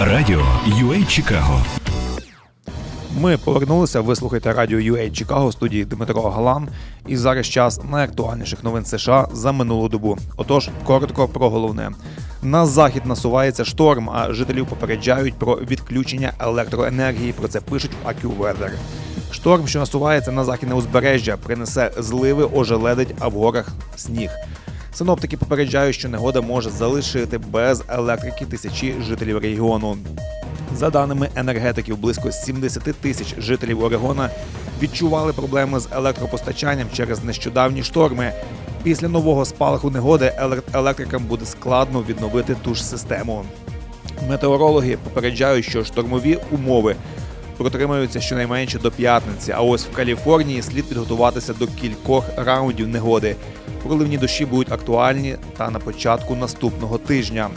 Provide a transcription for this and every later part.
Радіо UA Чикаго. Ми повернулися. Ви слухаєте радіо UA Чикаго студії Дмитро Галан. І зараз час найактуальніших новин США за минулу добу. Отож, коротко про головне. На захід насувається шторм, а жителів попереджають про відключення електроенергії. Про це пишуть в AccuWeather. Шторм, що насувається на західне узбережжя, принесе зливи, ожеледить, а в горах сніг. Синоптики попереджають, що негода може залишити без електрики тисячі жителів регіону. За даними енергетиків, близько 70 тисяч жителів Орегона відчували проблеми з електропостачанням через нещодавні шторми. Після нового спалаху негоди елек- електрикам буде складно відновити ту ж систему. Метеорологи попереджають, що штормові умови протримаються щонайменше до п'ятниці. А ось в Каліфорнії слід підготуватися до кількох раундів негоди. Проливні дощі будуть актуальні та на початку наступного тижня.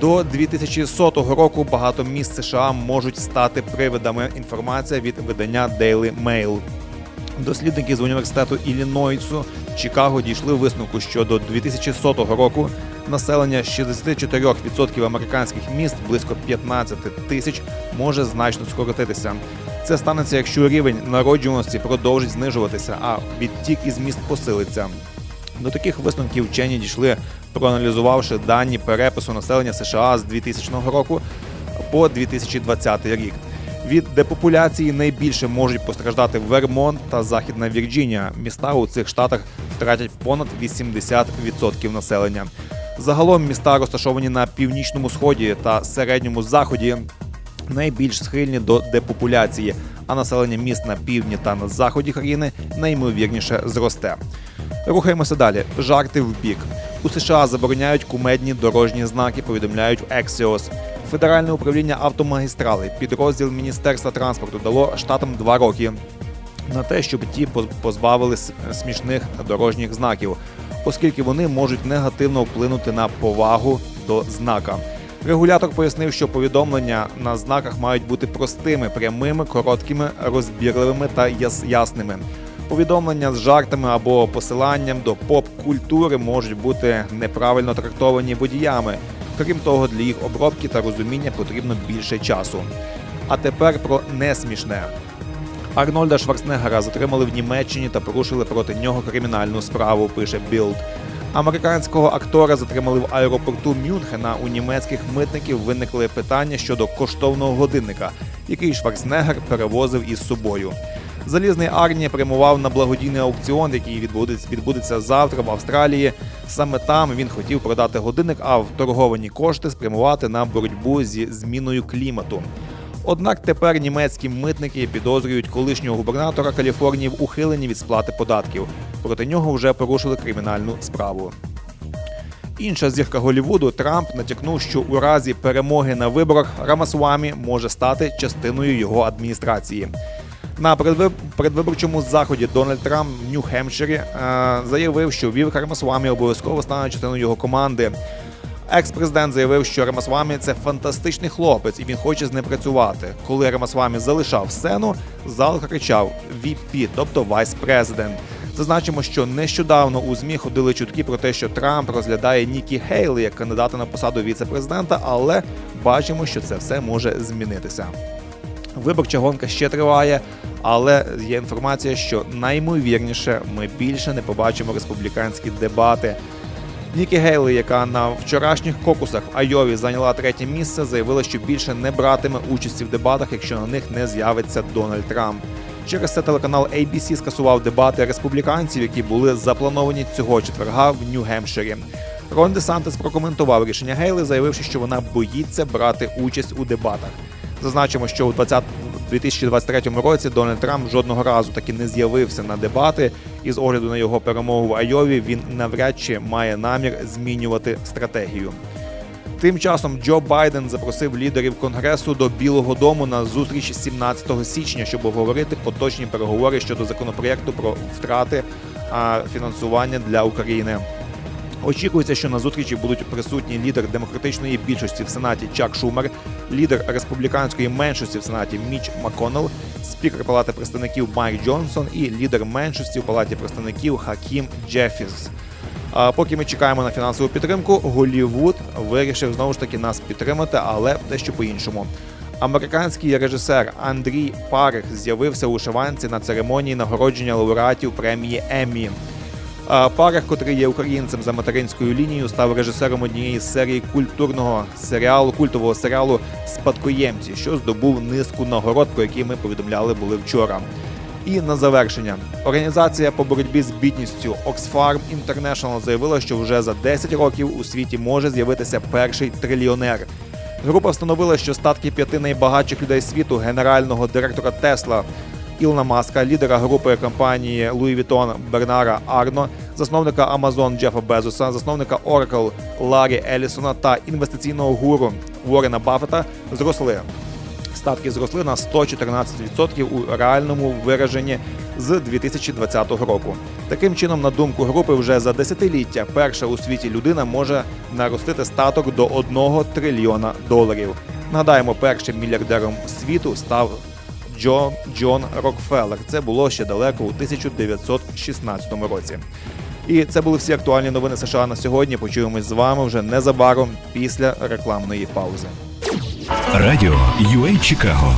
До 2100 року багато міст США можуть стати привидами. Інформація від видання Daily Mail. Дослідники з університету Іллінойсу Чикаго дійшли висновку, що до 2100 року населення 64% американських міст, близько 15 тисяч, може значно скоротитися. Це станеться, якщо рівень народжуваності продовжить знижуватися, а відтік із міст посилиться. До таких висновків вчені дійшли, проаналізувавши дані перепису населення США з 2000 року по 2020 рік. Від депопуляції найбільше можуть постраждати Вермонт та Західна Вірджинія. Міста у цих штатах втратять понад 80% населення. Загалом міста розташовані на північному сході та середньому заході найбільш схильні до депопуляції, а населення міст на півдні та на заході країни найімовірніше зросте. Рухаємося далі. Жарти в бік. У США забороняють кумедні дорожні знаки, повідомляють Axios. Федеральне управління автомагістрали, підрозділ Міністерства транспорту дало штатам два роки на те, щоб ті позбавили смішних дорожніх знаків, оскільки вони можуть негативно вплинути на повагу до знака. Регулятор пояснив, що повідомлення на знаках мають бути простими, прямими, короткими, розбірливими та ясними. Повідомлення з жартами або посиланням до поп-культури можуть бути неправильно трактовані водіями. Крім того, для їх обробки та розуміння потрібно більше часу. А тепер про несмішне. Арнольда Шварценеггера затримали в Німеччині та порушили проти нього кримінальну справу. Пише Білд. Американського актора затримали в аеропорту Мюнхена. У німецьких митників виникли питання щодо коштовного годинника, який Шварценеггер перевозив із собою. Залізний Арні прямував на благодійний аукціон, який відбудеться, відбудеться завтра в Австралії. Саме там він хотів продати годинник, а вторговані кошти спрямувати на боротьбу зі зміною клімату. Однак тепер німецькі митники підозрюють колишнього губернатора Каліфорнії в ухиленні від сплати податків. Проти нього вже порушили кримінальну справу. Інша зірка Голівуду Трамп натякнув, що у разі перемоги на виборах Рамасвамі може стати частиною його адміністрації. На передвиборчому заході Дональд Трамп в Нью-Хемпширі е, заявив, що Вів Рамасвамі обов'язково стане частиною його команди. Екс-президент заявив, що Рамасвамі це фантастичний хлопець, і він хоче з ним працювати. Коли Рамасвамі залишав сцену, зал кричав VP, тобто вайс-президент. Зазначимо, що нещодавно у ЗМІ ходили чутки про те, що Трамп розглядає Нікі Хейлі як кандидата на посаду віце-президента, але бачимо, що це все може змінитися. Виборча гонка ще триває, але є інформація, що наймовірніше ми більше не побачимо республіканські дебати. Нікі Гейлі, яка на вчорашніх кокусах в Айові зайняла третє місце, заявила, що більше не братиме участі в дебатах, якщо на них не з'явиться Дональд Трамп. Через це телеканал ABC скасував дебати республіканців, які були заплановані цього четверга в Нью-Гемпширі. Рон Десантес прокоментував рішення Гейлі, заявивши, що вона боїться брати участь у дебатах. Зазначимо, що у 20 2023 році Дональд Трамп жодного разу таки не з'явився на дебати, і з огляду на його перемогу в Айові він навряд чи має намір змінювати стратегію. Тим часом Джо Байден запросив лідерів конгресу до Білого Дому на зустріч 17 січня, щоб обговорити поточні переговори щодо законопроєкту про втрати фінансування для України. Очікується, що на зустрічі будуть присутні лідер демократичної більшості в сенаті Чак Шумер, лідер республіканської меншості в сенаті Міч Макконнелл, спікер Палати представників Майк Джонсон і лідер меншості в Палаті представників Хакім Джеффіс. А поки ми чекаємо на фінансову підтримку, Голівуд вирішив знову ж таки нас підтримати, але дещо по-іншому. Американський режисер Андрій Парих з'явився у Шиванці на церемонії нагородження лауреатів премії Еммі. А Парих, котрий є українцем за материнською лінією, став режисером однієї з серій культурного серіалу, культового серіалу Спадкоємці, що здобув низку нагород, про які ми повідомляли були вчора. І на завершення організація по боротьбі з бідністю Oxfam International заявила, що вже за 10 років у світі може з'явитися перший трильйонер. Група встановила, що статки п'яти найбагатших людей світу, генерального директора Тесла Ілона Маска, лідера групи компанії Louis Vuitton Бернара Арно, засновника Amazon Джефа Безоса, засновника Oracle Ларі Елісона та інвестиційного гуру Уоррена Баффета зросли. Статки зросли на 114% у реальному вираженні з 2020 року. Таким чином, на думку групи, вже за десятиліття перша у світі людина може наростити статок до 1 трильйона доларів. Нагадаємо, першим мільярдером світу став Джон Джон Рокфеллер. Це було ще далеко у 1916 році. І це були всі актуальні новини США на сьогодні. Почуємось з вами вже незабаром після рекламної паузи. Радіо UA Чикаго